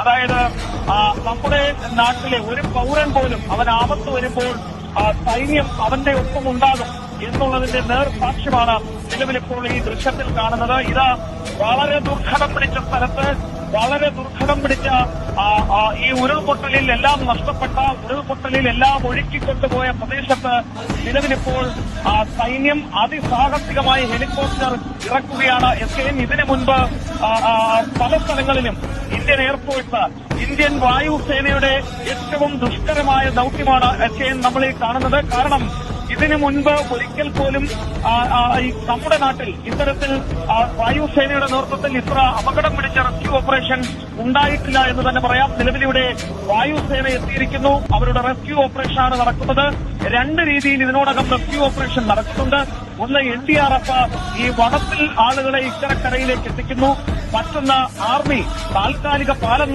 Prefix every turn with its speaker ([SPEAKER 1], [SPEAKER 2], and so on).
[SPEAKER 1] അതായത് നമ്മുടെ നാട്ടിലെ ഒരു പൗരൻ പോലും അവൻ ആപത്ത് വരുമ്പോൾ സൈന്യം അവന്റെ ഒപ്പം ഉണ്ടാകും എന്നുള്ളതിന്റെ നേർസാക്ഷ്യമാണ് നിലവിലിപ്പോൾ ഈ ദൃശ്യത്തിൽ കാണുന്നത്. ഇത് വളരെ ദുർഘടം പിടിച്ച സ്ഥലത്ത് വളരെ ദുർഘടം പിടിച്ച ഈ ഉരുൾപൊട്ടലിൽ എല്ലാം നഷ്ടപ്പെട്ട ഉരുൾപൊട്ടലിൽ എല്ലാം ഒഴുക്കിക്കൊണ്ടുപോയ പ്രദേശത്ത് നിലവിലിപ്പോൾ സൈന്യം അതിസാഹസികമായി ഹെലികോപ്റ്റർ ഇറക്കുകയാണ്. എസ് കെ ഇതിനു മുൻപ് പല സ്ഥലങ്ങളിലും ഇന്ത്യൻ എയർഫോഴ്സ് ഇന്ത്യൻ വായുസേനയുടെ ഏറ്റവും ദുഷ്കരമായ ദൌത്യമാണ് അച്ഛൻ നമ്മൾ ഈ കാണുന്നത്. കാരണം ഇതിനു മുൻപ് ഒരിക്കൽ പോലും നമ്മുടെ നാട്ടിൽ ഇത്തരത്തിൽ വായുസേനയുടെ നേതൃത്വത്തിൽ ഇത്ര അപകടം പിടിച്ച റെസ്ക്യൂ ഓപ്പറേഷൻ ഉണ്ടായിട്ടില്ല എന്ന് തന്നെ പറയാം. നിലവിലിവിടെ വായുസേന എത്തിയിരിക്കുന്നു. അവരുടെ റെസ്ക്യൂ ഓപ്പറേഷനാണ് നടക്കുന്നത്. രണ്ട് രീതിയിൽ ഇതിനോടകം റെസ്ക്യൂ ഓപ്പറേഷൻ നടക്കുന്നുണ്ട്. ഒന്ന് എൻ ഡി ആർ എഫ് ഈ വടത്തിൽ ആളുകളെ ഇക്കരക്കരയിലേക്ക് എത്തിക്കുന്നു. മറ്റൊന്ന് ആർമി താൽക്കാലിക പാലം